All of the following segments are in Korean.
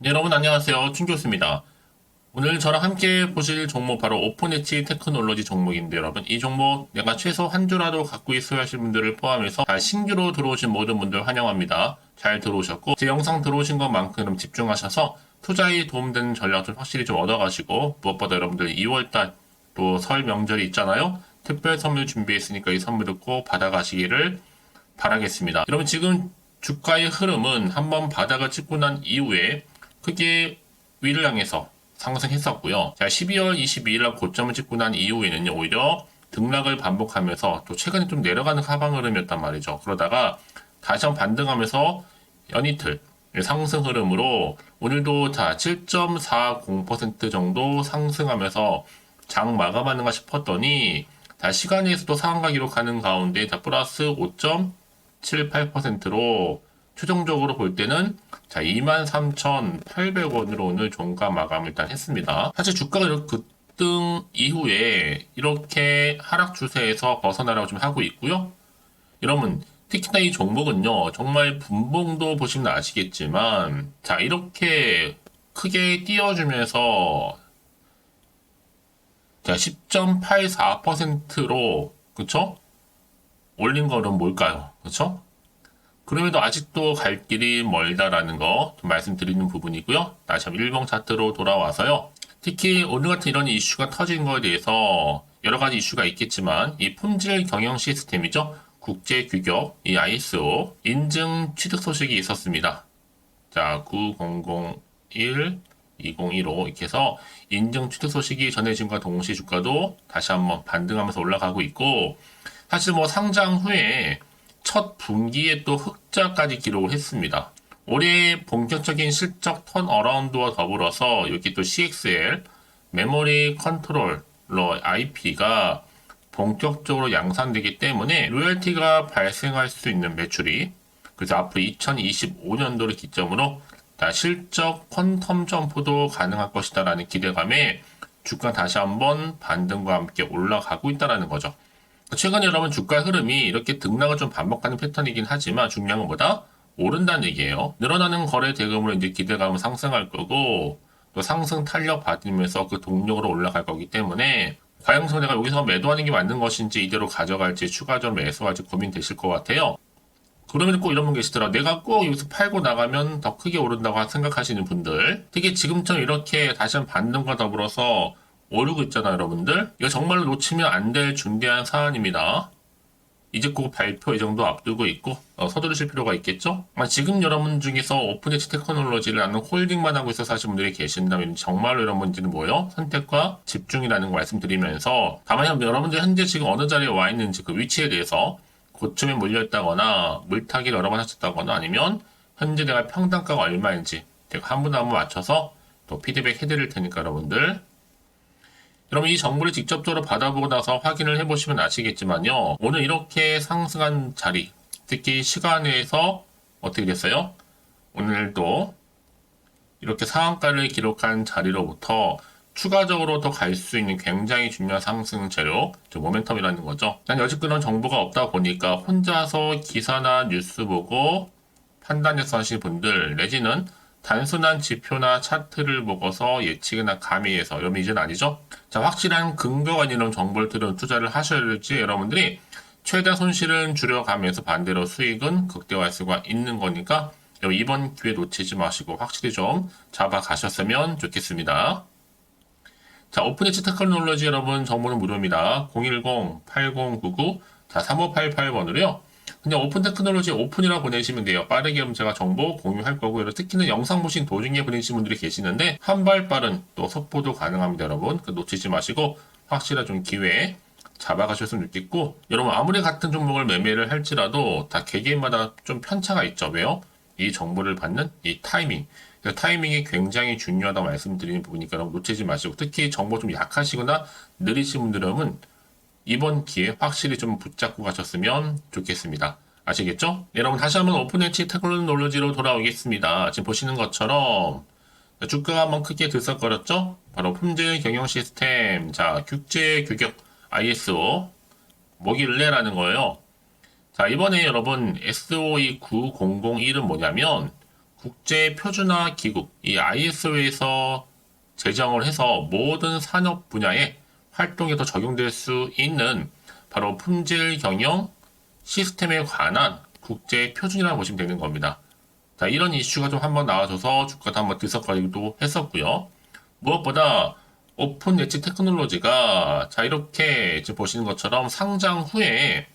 네, 여러분 안녕하세요. 춘교수입니다. 오늘 저랑 함께 보실 종목 바로 오픈엣지 테크놀로지 종목인데 여러분 이 종목 내가 최소 한 주라도 갖고 있어야 하실 분들을 포함해서 다 신규로 들어오신 모든 분들 환영합니다. 잘 들어오셨고 제 영상 들어오신 것만큼 집중하셔서 투자에 도움되는 전략을 확실히 좀 얻어가시고 무엇보다 여러분들 2월달 또 설 명절이 있잖아요. 특별 선물 준비했으니까 이 선물을 꼭 받아가시기를 바라겠습니다. 여러분 지금 주가의 흐름은 한번 바닥을 찍고 난 이후에 크게 위를 향해서 상승했었고요. 자, 12월 22일 날 고점을 찍고 난 이후에는요, 오히려 등락을 반복하면서 또 최근에 좀 내려가는 하방 흐름이었단 말이죠. 그러다가 다시 한번 반등하면서 연이틀 상승 흐름으로 오늘도 자, 7.40% 정도 상승하면서 장 마감하는가 싶었더니 다 시간에서도 상한가 기록하는 가운데 다 플러스 5.78%로 최종적으로 볼 때는 자 23,800원으로 오늘 종가 마감을 일단 했습니다. 사실 주가가 이렇게 급등 이후에 이렇게 하락 추세에서 벗어나라고 좀 하고 있고요. 여러분 특히나 이 종목은요 정말 분봉도 보시면 아시겠지만 자 이렇게 크게 띄워주면서 자 10.84%로 그쵸? 올린 거는 뭘까요? 그쵸? 그럼에도 아직도 갈 길이 멀다라는 거좀 말씀드리는 부분이고요. 다시 한번 일봉 차트로 돌아와서요. 특히 오늘 같은 이런 이슈가 터진 거에 대해서 여러 가지 이슈가 있겠지만 이 품질 경영 시스템이죠. 국제 규격 이 ISO 인증 취득 소식이 있었습니다. 자, 9001 2015 이렇게 해서 인증 취득 소식이 전해진과 동시에 주가도 다시 한번 반등하면서 올라가고 있고 사실 뭐 상장 후에 첫 분기에 또 흑자까지 기록을 했습니다. 올해 본격적인 실적 턴어라운드와 더불어서 여기 또 CXL 메모리 컨트롤러 IP가 본격적으로 양산되기 때문에 로열티가 발생할 수 있는 매출이 그래서 앞으로 2025년도를 기점으로 다 실적 퀀텀 점프도 가능할 것이다라는 기대감에 주가 다시 한번 반등과 함께 올라가고 있다라는 거죠. 최근 여러분 주가 흐름이 이렇게 등락을 좀 반복하는 패턴이긴 하지만 중요한 건 뭐다? 오른다는 얘기예요. 늘어나는 거래 대금으로 이제 기대감은 상승할 거고 또 상승 탄력 받으면서 그 동력으로 올라갈 거기 때문에 과연 내가 여기서 매도하는 게 맞는 것인지 이대로 가져갈지 추가적으로 매수할지 고민되실 것 같아요. 그러면 꼭 이런 분 계시더라. 내가 꼭 여기서 팔고 나가면 더 크게 오른다고 생각하시는 분들. 특히 지금처럼 이렇게 다시 한번 반등과 더불어서 오르고 있잖아요, 여러분들. 이거 정말로 놓치면 안 될 중대한 사안입니다. 이제 곧 발표 예정도 앞두고 있고 어, 서두르실 필요가 있겠죠? 아, 지금 여러분 중에서 오픈 엣지 테크놀로지를 나는 홀딩만 하고 있어서 하시는 분들이 계신다면 정말로 여러분들은 뭐요? 선택과 집중이라는 거 말씀드리면서 다만 여러분들 현재 지금 어느 자리에 와 있는지 그 위치에 대해서 고점에 몰려있다거나 물타기를 여러 번 하셨다거나 아니면 현재 내가 평단가가 얼마인지 제가 한 분 한 분 맞춰서 또 피드백 해드릴 테니까 여러분들 여러분 이 정보를 직접적으로 받아보고 나서 확인을 해보시면 아시겠지만요. 오늘 이렇게 상승한 자리, 특히 시간에서 어떻게 됐어요? 오늘도 이렇게 상한가를 기록한 자리로부터 추가적으로 더 갈 수 있는 굉장히 중요한 상승 재료, 즉 모멘텀이라는 거죠. 난 여직 그런 정보가 없다 보니까 혼자서 기사나 뉴스 보고 판단해서 하실 분들 내지는 단순한 지표나 차트를 보고서 예측이나 감히해서 여러분 이제는 아니죠? 자, 확실한 근거가 있는 정보를 들은 투자를 하셔야 될지 여러분들이 최대 손실은 줄여가면서 반대로 수익은 극대화할 수가 있는 거니까 이번 기회 놓치지 마시고 확실히 좀 잡아가셨으면 좋겠습니다. 자, 오픈엣지 테크놀로지 여러분 정보는 무료입니다. 010-8099 자, 3588번으로요. 그냥 오픈 테크놀로지 오픈이라고 보내시면 돼요. 빠르게 그럼 제가 정보 공유할 거고 요. 특히는 영상 보신 도중에 보내신 분들이 계시는데 한 발 빠른 또 속보도 가능합니다, 여러분. 그 놓치지 마시고 확실한 좀 기회 잡아가셨으면 좋겠고 여러분 아무리 같은 종목을 매매를 할지라도 다 개개인마다 좀 편차가 있죠. 왜요? 이 정보를 받는 이 타이밍. 그 타이밍이 굉장히 중요하다고 말씀드리는 부분이니까 놓치지 마시고 특히 정보 좀 약하시거나 느리신 분들은 이번 기회 확실히 좀 붙잡고 가셨으면 좋겠습니다. 아시겠죠? 네, 여러분 다시 한번 오픈엣지 테크놀로지로 돌아오겠습니다. 지금 보시는 것처럼 주가가 한번 크게 들썩거렸죠? 바로 품질 경영 시스템, 자 국제 규격 ISO 뭐길래라는 거예요. 자 이번에 여러분 SOE 9001은 뭐냐면 국제 표준화 기구 이 ISO에서 제정을 해서 모든 산업 분야에 활동에서 적용될 수 있는 바로 품질 경영 시스템에 관한 국제 표준이라고 보시면 되는 겁니다. 자, 이런 이슈가 좀 한번 나와줘서 주가도 한번 들썩거리기도 했었고요. 무엇보다 오픈 엣지 테크놀로지가 자 이렇게 지금 보시는 것처럼 상장 후에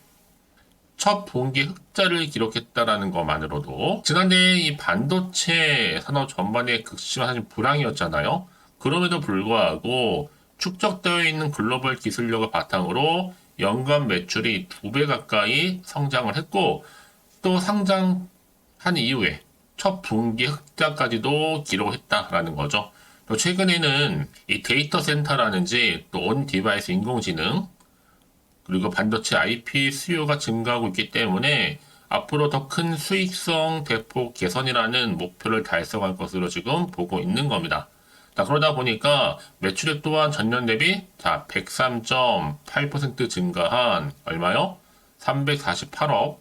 첫 분기 흑자를 기록했다라는 것만으로도 지난해 이 반도체 산업 전반의 극심한 사실 불황이었잖아요. 그럼에도 불구하고 축적되어 있는 글로벌 기술력을 바탕으로 연간 매출이 두 배 가까이 성장을 했고 또 상장한 이후에 첫 분기 흑자까지도 기록했다라는 거죠. 또 최근에는 이 데이터 센터라든지 또 온 디바이스 인공지능 그리고 반도체 IP 수요가 증가하고 있기 때문에 앞으로 더 큰 수익성 대폭 개선이라는 목표를 달성할 것으로 지금 보고 있는 겁니다. 자, 그러다 보니까 매출액 또한 전년 대비 자, 103.8% 증가한 얼마요? 348억.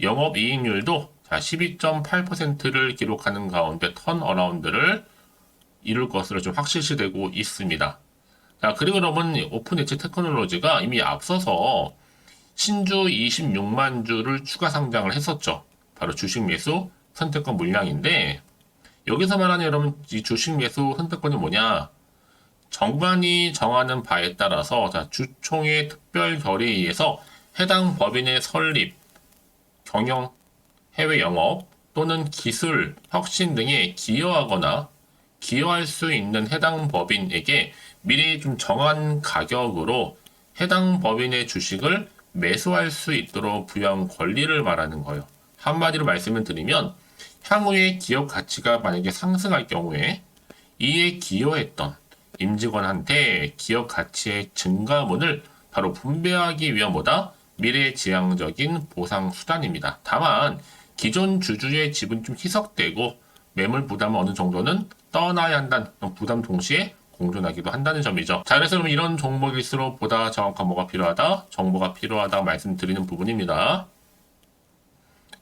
영업 이익률도 자, 12.8%를 기록하는 가운데 턴 어라운드를 이룰 것으로 좀 확실시 되고 있습니다. 자, 그리고 여러분, 오픈 엣지 테크놀로지가 이미 앞서서 신주 26만 주를 추가 상장을 했었죠. 바로 주식 매수 선택권 물량인데, 여기서 말하는 여러분, 이 주식 매수 선택권이 뭐냐? 정관이 정하는 바에 따라서, 자, 주총의 특별 결의에 의해서 해당 법인의 설립, 경영, 해외 영업 또는 기술, 혁신 등에 기여하거나 기여할 수 있는 해당 법인에게 미리 좀 정한 가격으로 해당 법인의 주식을 매수할 수 있도록 부여한 권리를 말하는 거예요. 한마디로 말씀을 드리면 향후에 기업 가치가 만약에 상승할 경우에 이에 기여했던 임직원한테 기업 가치의 증가분을 바로 분배하기 위한 뭐다? 미래지향적인 보상 수단입니다. 다만 기존 주주의 지분이 좀 희석되고 매물 부담은 어느 정도는 떠나야 한다는 부담 동시에 공존하기도 한다는 점이죠. 자, 그래서 그럼 이런 종목일수록 보다 정확한 뭐가 필요하다? 정보가 필요하다 말씀드리는 부분입니다.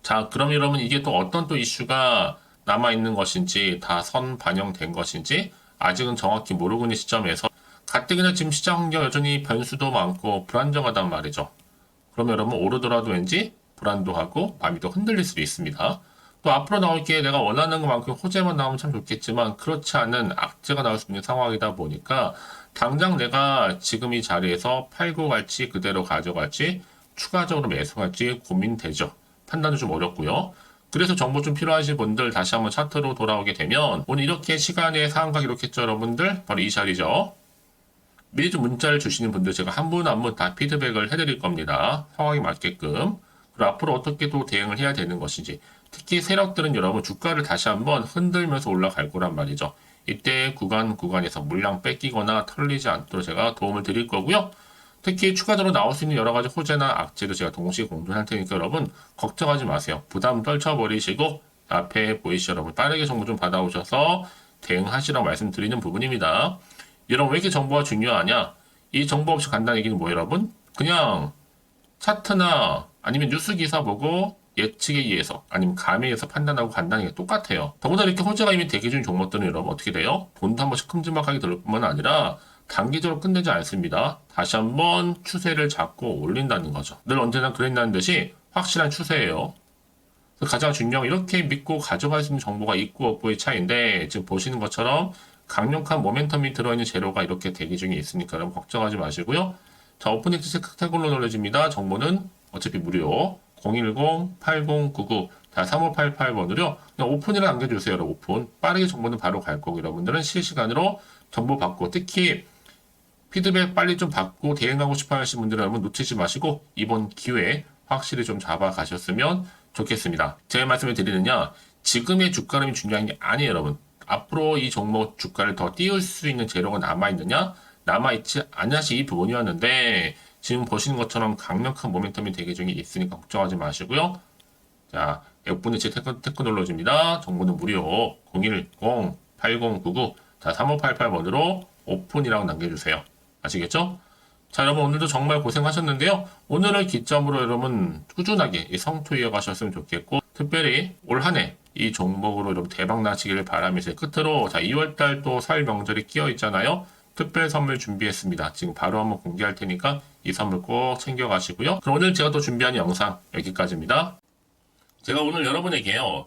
자, 그럼 여러분 이게 또 어떤 또 이슈가 남아 있는 것인지 다 선 반영된 것인지 아직은 정확히 모르고 있는 시점에서 가뜩이나 지금 시장 환경 여전히 변수도 많고 불안정하단 말이죠. 그럼 여러분 오르더라도 왠지 불안도 하고 마음이 또 흔들릴 수도 있습니다. 또 앞으로 나올 게 내가 원하는 것만큼 호재만 나오면 참 좋겠지만 그렇지 않은 악재가 나올 수 있는 상황이다 보니까 당장 내가 지금 이 자리에서 팔고 갈지 그대로 가져갈지 추가적으로 매수할지 고민되죠. 판단도 좀 어렵고요. 그래서 정보 좀 필요하신 분들 다시 한번 차트로 돌아오게 되면 오늘 이렇게 시간에 상한가 기록했죠 여러분들 바로 이 자리죠. 미리 좀 문자를 주시는 분들 제가 한 분 한 분 다 피드백을 해드릴 겁니다. 상황에 맞게끔. 그리고 앞으로 어떻게 또 대응을 해야 되는 것인지. 특히 세력들은 여러분 주가를 다시 한번 흔들면서 올라갈 거란 말이죠. 이때 구간 구간에서 물량 뺏기거나 털리지 않도록 제가 도움을 드릴 거고요. 특히 추가적으로 나올 수 있는 여러 가지 호재나 악재도 제가 동시에 공존할 테니까 여러분 걱정하지 마세요. 부담 떨쳐버리시고 앞에 보이시죠 여러분 빠르게 정보 좀 받아오셔서 대응하시라고 말씀드리는 부분입니다. 여러분 왜 이렇게 정보가 중요하냐? 이 정보 없이 간다는 얘기는 뭐예요 여러분? 그냥 차트나 아니면 뉴스 기사 보고 예측에 의해서 아니면 감에 의해서 판단하고 간다는 게 똑같아요. 더구나 이렇게 호재가 이미 대기 중인 종목들은 여러분 어떻게 돼요? 돈도 한 번씩 큼지막하게 들을 뿐만 아니라 단기적으로 끝내지 않습니다. 다시 한번 추세를 잡고 올린다는 거죠. 늘 언제나 그랬다는 듯이 확실한 추세예요. 가장 중요한 건 이렇게 믿고 가져갈 수 있는 정보가 있고 없고의 차이인데 지금 보시는 것처럼 강력한 모멘텀이 들어있는 재료가 이렇게 대기 중에 있으니까 걱정하지 마시고요. 자, 오픈엑스 테크놀 놀래집니다. 정보는 어차피 무료. 010-8099 3588번으로요. 그냥 오픈이라 남겨주세요. 오픈. 빠르게 정보는 바로 갈 거고 여러분들은 실시간으로 정보 받고 특히 피드백 빨리 좀 받고 대응하고 싶어 하시는 분들은 놓치지 마시고 이번 기회에 확실히 좀 잡아 가셨으면 좋겠습니다. 제가 말씀을 드리느냐 지금의 주가 흐름이 중요한 게 아니에요 여러분. 앞으로 이 종목 주가를 더 띄울 수 있는 재료가 남아있느냐 남아있지 않냐시 이 부분이었는데 지금 보시는 것처럼 강력한 모멘텀이 대기 중에 있으니까 걱정하지 마시고요. 자, F분의 제 테크, 테크놀로지입니다. 정보는 무료 010-8099 자, 3588번으로 오픈이라고 남겨주세요. 아시겠죠? 자, 여러분 오늘도 정말 고생하셨는데요. 오늘을 기점으로 여러분 꾸준하게 이 성토 이어가셨으면 좋겠고 특별히 올 한 해 이 종목으로 여러분 대박 나시기를 바라면서 끝으로 자 2월달 또 설 명절이 끼어 있잖아요. 특별 선물 준비했습니다. 지금 바로 한번 공개할 테니까 이 선물 꼭 챙겨가시고요. 그럼 오늘 제가 또 준비한 영상 여기까지입니다. 제가 오늘 여러분에게요.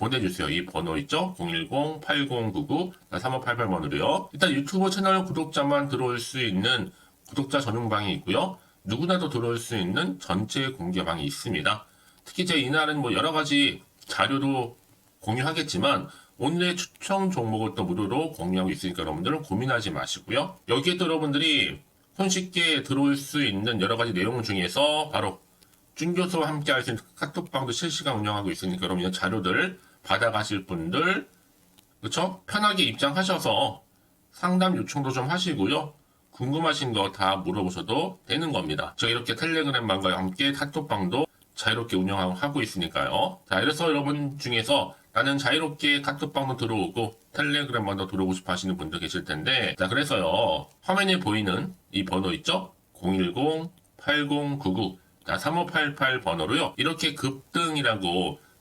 보내주세요. 이 번호 있죠? 010-8099-3588번으로요. 일단 유튜브 채널 구독자만 들어올 수 있는 구독자 전용방이 있고요. 누구나도 들어올 수 있는 전체 공개방이 있습니다. 특히 제 이날은 뭐 여러 가지 자료도 공유하겠지만 오늘의 추천 종목을 또 무료로 공유하고 있으니까 여러분들은 고민하지 마시고요. 여기에 또 여러분들이 손쉽게 들어올 수 있는 여러 가지 내용 중에서 바로 준 교수와 함께 할 수 있는 카톡방도 실시간 운영하고 있으니까 여러분 이 자료들 받아가실 분들 그렇죠? 편하게 입장하셔서 상담 요청도 좀 하시고요. 궁금하신 거 다 물어보셔도 되는 겁니다. 저 이렇게 텔레그램방과 함께 카톡방도 자유롭게 운영하고 있으니까요. 자, 이래서 여러분 중에서 나는 자유롭게 카톡방도 들어오고 텔레그램방도 들어오고 싶어 하시는 분들 계실 텐데, 자, 그래서요, 화면에 보이는 이 번호 있죠? 010-8099, 자, 3588 번호로요, 이렇게 급등이라고